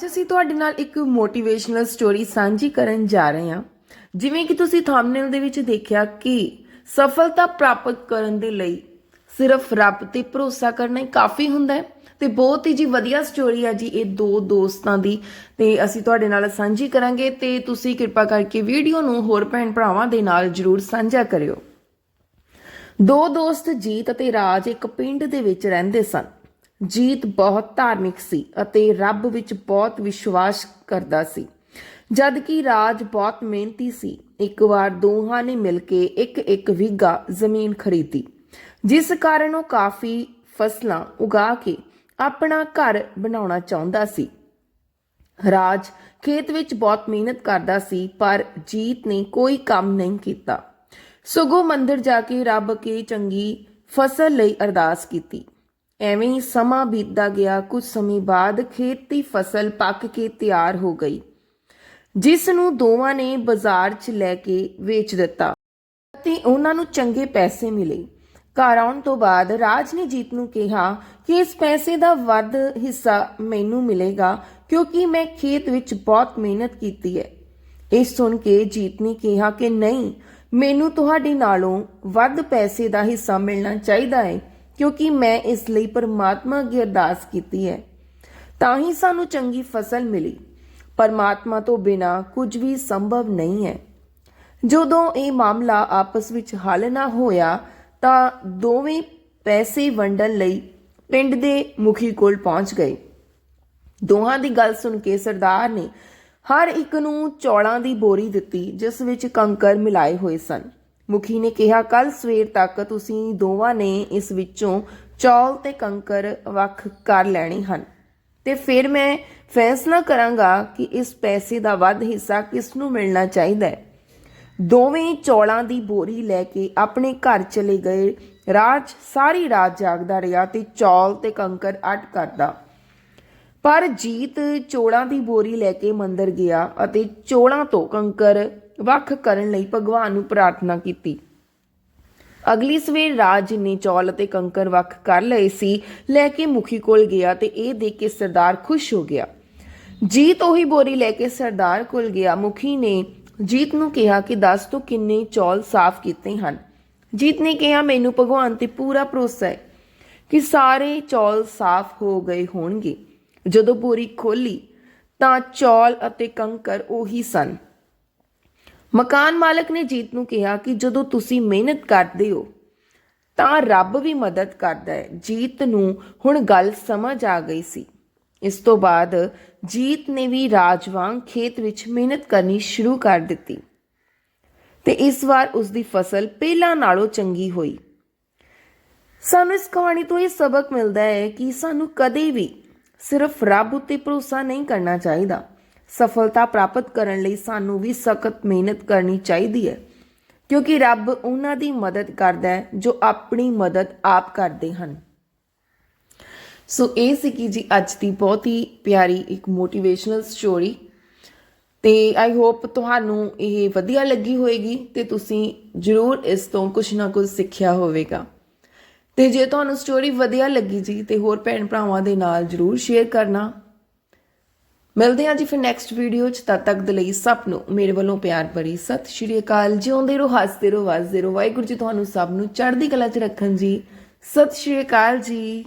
ਅੱਜ ਅਸੀਂ ਤੁਹਾਡੇ ਨਾਲ ਇੱਕ ਮੋਟੀਵੇਸ਼ਨਲ ਸਟੋਰੀ ਸਾਂਝੀ ਕਰਨ ਜਾ ਰਹੇ ਹਾਂ। ਜਿਵੇਂ ਕਿ ਤੁਸੀਂ ਥੰਬਨੇਲ ਦੇ ਵਿੱਚ ਦੇਖਿਆ ਕਿ ਸਫਲਤਾ ਪ੍ਰਾਪਤ ਕਰਨ ਦੇ ਲਈ ਸਿਰਫ ਰੱਬ ਤੇ ਭਰੋਸਾ ਕਰਨਾ ਹੀ ਕਾਫੀ ਹੁੰਦਾ ਹੈ ਤੇ ਬਹੁਤ ਹੀ ਜੀ ਵਧੀਆ ਸਟੋਰੀ ਆ ਜੀ ਇਹ ਦੋ ਦੋਸਤਾਂ ਦੀ। ਤੇ ਅਸੀਂ ਤੁਹਾਡੇ ਨਾਲ ਸਾਂਝੀ ਕਰਾਂਗੇ ਤੇ ਤੁਸੀਂ ਕਿਰਪਾ ਕਰਕੇ ਵੀਡੀਓ ਨੂੰ ਹੋਰ ਭੈਣ ਭਰਾਵਾਂ ਦੇ ਨਾਲ ਜਰੂਰ ਸਾਂਝਾ ਕਰਿਓ। ਦੋ ਦੋਸਤ ਜੀਤ ਅਤੇ ਰਾਜ ਇੱਕ ਪਿੰਡ ਦੇ ਵਿੱਚ ਰਹਿੰਦੇ ਸਨ। ਜੀਤ ਬਹੁਤ ਧਾਰਮਿਕ ਸੀ ਅਤੇ ਰੱਬ ਵਿੱਚ ਬਹੁਤ ਵਿਸ਼ਵਾਸ ਕਰਦਾ ਸੀ। ਜਦ ਕਿ ਰਾਜ ਬਹੁਤ ਮਿਹਨਤੀ ਸੀ, ਇੱਕ ਵਾਰ ਦੋਹਾਂ ਨੇ ਮਿਲ ਕੇ ਇੱਕ ਇੱਕ ਵਿਗਾ ਜ਼ਮੀਨ ਖਰੀਦੀ, ਜਿਸ ਕਾਰਨ ਉਹ ਕਾਫੀ ਫਸਲਾਂ ਉਗਾ ਕੇ ਆਪਣਾ ਘਰ ਬਣਾਉਣਾ ਚਾਹੁੰਦਾ ਸੀ। ਰਾਜ ਖੇਤ ਵਿੱਚ ਬਹੁਤ ਮਿਹਨਤ ਕਰਦਾ ਸੀ, ਪਰ ਜੀਤ ਨੇ ਕੋਈ ਕੰਮ ਨਹੀਂ ਕੀਤਾ। ਸਗੋਂ ਮੰਦਰ ਜਾ ਕੇ ਰੱਬ ਕੇ ਚੰਗੀ ਫਸਲ ਲਈ ਅਰਦਾਸ ਕੀਤੀ। ਐਵੇਂ ਹੀ ਸਮਾਂ ਬੀਤਦਾ ਗਿਆ। ਕੁਝ ਸਮੇਂ ਬਾਅਦ ਖੇਤ ਦੀ ਫਸਲ ਪੱਕ ਕੇ ਤਿਆਰ ਹੋ ਗਈ, ਜਿਸ ਨੂੰ ਦੋਵਾਂ ਨੇ ਬਾਜ਼ਾਰ 'ਚ ਲੈ ਕੇ ਵੇਚ ਦਿੱਤਾ ਅਤੇ ਉਹਨਾਂ ਨੂੰ ਚੰਗੇ ਪੈਸੇ ਮਿਲੇ। ਘਰ ਆਉਣ ਤੋਂ ਬਾਅਦ ਰਾਜ ਨੇ ਜੀਤ ਨੂੰ ਕਿਹਾ ਕਿ ਇਸ ਪੈਸੇ ਦਾ ਵੱਧ ਹਿੱਸਾ ਮੈਨੂੰ ਮਿਲੇਗਾ, ਕਿਉਂਕਿ ਮੈਂ ਖੇਤ ਵਿੱਚ ਬਹੁਤ ਮਿਹਨਤ ਕੀਤੀ ਹੈ। ਇਹ ਸੁਣ ਕੇ ਜੀਤ ਨੇ ਕਿਹਾ ਕਿ ਨਹੀਂ, ਮੈਨੂੰ ਤੁਹਾਡੇ ਨਾਲੋਂ ਵੱਧ ਪੈਸੇ ਦਾ ਹਿੱਸਾ ਮਿਲਣਾ ਚਾਹੀਦਾ ਹੈ। ਕਿਉਂਕਿ ਮੈਂ ਇਸ ਲਈ ਪਰਮਾਤਮਾ ਅੱਗੇ ਅਰਦਾਸ ਕੀਤੀ ਹੈ। ਤਾਂ ਹੀ ਸਾਨੂੰ ਚੰਗੀ ਫਸਲ ਮਿਲੀ। ਪਰਮਾਤਮਾ ਤੋਂ ਬਿਨਾ ਕੁਝ ਵੀ ਸੰਭਵ ਨਹੀਂ ਹੈ। ਜਦੋਂ ਇਹ ਮਾਮਲਾ ਆਪਸ ਵਿੱਚ ਹੱਲ ਨਾ ਹੋਇਆ, ਤਾਂ ਦੋਵੇਂ ਪੈਸੇ ਵੰਡਣ ਲਈ ਪਿੰਡ ਦੇ ਮੁਖੀ ਕੋਲ ਪਹੁੰਚ ਗਏ। ਦੋਹਾਂ ਦੀ ਗੱਲ ਸੁਣ ਕੇ ਸਰਦਾਰ ਨੇ ਹਰ ਇੱਕ ਨੂੰ ਚੌਲਾਂ ਦੀ ਬੋਰੀ ਦਿੱਤੀ, ਜਿਸ ਵਿੱਚ ਕੰਕਰ ਮਿਲਾਏ ਹੋਏ ਸਨ। ਮੁਖੀ ਨੇ ਕਿਹਾ ਕੱਲ ਸਵੇਰ ਤੱਕ ਤੁਸੀਂ ਦੋਵਾਂ ਨੇ ਇਸ ਵਿੱਚੋਂ ਚੌਲ ਤੇ ਕੰਕਰ ਵੱਖ ਕਰ ਲੈਣੇ ਹਨ। ਤੇ ਫਿਰ ਮੈਂ ਫੈਸਲਾ ਕਰਾਂਗਾ ਕਿ ਇਸ ਪੈਸੇ ਦਾ ਵੱਧ ਹਿੱਸਾ ਕਿਸ ਨੂੰ ਮਿਲਣਾ ਚਾਹੀਦਾ ਹੈ। ਦੋਵੇਂ ਚੌਲਾਂ ਦੀ ਬੋਰੀ ਲੈ ਕੇ ਆਪਣੇ ਘਰ ਚਲੇ ਗਏ। ਰਾਜ, ਸਾਰੀ ਰਾਤ ਜਾਗਦਾ ਰਿਹਾ ਤੇ ਚੌਲ ਤੇ ਕੰਕਰ ਅੱਡ ਕਰਦਾ। ਪਰ ਜੀਤ ਚੋਲਾਂ ਦੀ ਬੋਰੀ ਲੈ ਕੇ ਮੰਦਰ ਗਿਆ ਅਤੇ ਚੋਲਾਂ ਤੋਂ ਕੰਕਰ ਵੱਖ ਕਰਨ ਲਈ ਭਗਵਾਨ ਨੂੰ ਪ੍ਰਾਰਥਨਾ ਕੀਤੀ। ਅਗਲੀ ਸਵੇਰ ਰਾਜ ਨੇ ਚੌਲ ਅਤੇ ਕੰਕਰ ਵੱਖ ਕਰ ਲਏ ਸੀ, ਲੈ ਕੇ ਮੁਖੀ ਕੋਲ ਗਿਆ ਤੇ ਇਹ ਦੇਖ ਕੇ ਸਰਦਾਰ ਖੁਸ਼ ਹੋ ਗਿਆ। ਜੀਤ ਉਹੀ ਬੋਰੀ ਲੈ ਕੇ ਸਰਦਾਰ ਕੋਲ ਗਿਆ। ਮੁਖੀ ਨੇ ਜੀਤ ਨੂੰ ਕਿਹਾ ਕਿ ਦੱਸ ਤੂੰ ਕਿੰਨੇ ਚੌਲ ਸਾਫ਼ ਕੀਤੇ ਹਨ। ਜੀਤ ਨੇ ਕਿਹਾ, ਮੈਨੂੰ ਭਗਵਾਨ ਤੇ ਪੂਰਾ ਭਰੋਸਾ ਹੈ ਕਿ ਸਾਰੇ ਚੌਲ ਸਾਫ਼ ਹੋ ਗਏ ਹੋਣਗੇ। ਜਦੋਂ ਬੋਰੀ ਖੋਲੀ ਤਾਂ ਚੌਲ ਅਤੇ ਕੰਕਰ ਉਹੀ ਸਨ। ਮਕਾਨ ਮਾਲਕ ਨੇ ਜੀਤ ਨੂੰ ਕਿਹਾ ਕਿ ਜਦੋਂ ਤੁਸੀਂ ਮਿਹਨਤ ਕਰਦੇ ਹੋ, ਤਾਂ ਰੱਬ ਵੀ ਮਦਦ ਕਰਦਾ ਹੈ। ਜੀਤ ਨੂੰ ਹੁਣ ਗੱਲ ਸਮਝ ਆ ਗਈ ਸੀ। ਇਸ ਤੋਂ ਬਾਅਦ ਜੀਤ ਨੇ ਵੀ ਰਾਜ ਵਾਂਗ ਖੇਤ ਵਿੱਚ ਮਿਹਨਤ ਕਰਨੀ ਸ਼ੁਰੂ ਕਰ ਦਿੱਤੀ ਤੇ ਇਸ ਵਾਰ ਉਸ ਦੀ ਫਸਲ ਪਹਿਲਾਂ ਨਾਲੋਂ ਚੰਗੀ ਹੋਈ। ਸਾਨੂੰ ਇਸ ਕਹਾਣੀ ਤੋਂ ਇਹ ਸਬਕ ਮਿਲਦਾ ਹੈ ਕਿ ਸਾਨੂੰ ਕਦੇ ਵੀ ਸਿਰਫ ਰੱਬ ਉੱਤੇ ਭਰੋਸਾ ਨਹੀਂ ਕਰਨਾ ਚਾਹੀਦਾ। ਸਫਲਤਾ ਪ੍ਰਾਪਤ ਕਰਨ ਲਈ ਸਾਨੂੰ ਵੀ ਸਖਤ ਮਿਹਨਤ ਕਰਨੀ ਚਾਹੀਦੀ ਹੈ। ਕਿਉਂਕਿ ਰੱਬ ਉਹਨਾਂ ਦੀ ਮਦਦ ਕਰਦਾ ਹੈ ਜੋ ਆਪਣੀ ਮਦਦ ਆਪ ਕਰਦੇ ਹਨ। ਸੋ ਇਹ ਸੀ ਕਿ ਜੀ ਅੱਜ ਦੀ ਬਹੁਤ ਹੀ ਪਿਆਰੀ ਇੱਕ ਮੋਟੀਵੇਸ਼ਨਲ ਸਟੋਰੀ ਤੇ ਆਈ ਹੋਪ ਤੁਹਾਨੂੰ ਇਹ ਵਧੀਆ ਲੱਗੀ ਹੋਵੇਗੀ ਤੇ ਤੁਸੀਂ ਜਰੂਰ ਇਸ ਤੋਂ ਕੁਝ ਨਾ ਕੁਝ ਸਿੱਖਿਆ ਹੋਵੇਗਾ। ਤੇ ਜੇ ਤੁਹਾਨੂੰ ਸਟੋਰੀ ਵਧੀਆ ਲੱਗੀ ਜੀ ਤੇ ਹੋਰ ਭੈਣ ਭਰਾਵਾਂ ਦੇ ਨਾਲ ਜਰੂਰ ਸ਼ੇਅਰ ਕਰਨਾ। ਮਿਲਦੇ ਹਾਂ ਜੀ ਫਿਰ ਨੈਕਸਟ ਵੀਡੀਓ ਚ। ਤਦ ਤੱਕ ਦੇ ਲਈ ਸਭ ਨੂੰ ਮੇਰੇ ਵੱਲੋਂ ਪਿਆਰ ਭਰੀ ਸਤਿ ਸ਼੍ਰੀ ਅਕਾਲ। ਜਿਉਂਦੇ ਰਹੋ, ਹੱਸਦੇ ਰਹੋ, ਵਸਦੇ ਰਹੋ। ਵਾਹਿਗੁਰੂ ਜੀ ਤੁਹਾਨੂੰ ਸਭ ਨੂੰ ਚੜ੍ਹਦੀ ਕਲਾ ਚ ਰੱਖਣ ਜੀ। ਸਤਿ ਸ਼੍ਰੀ ਅਕਾਲ ਜੀ।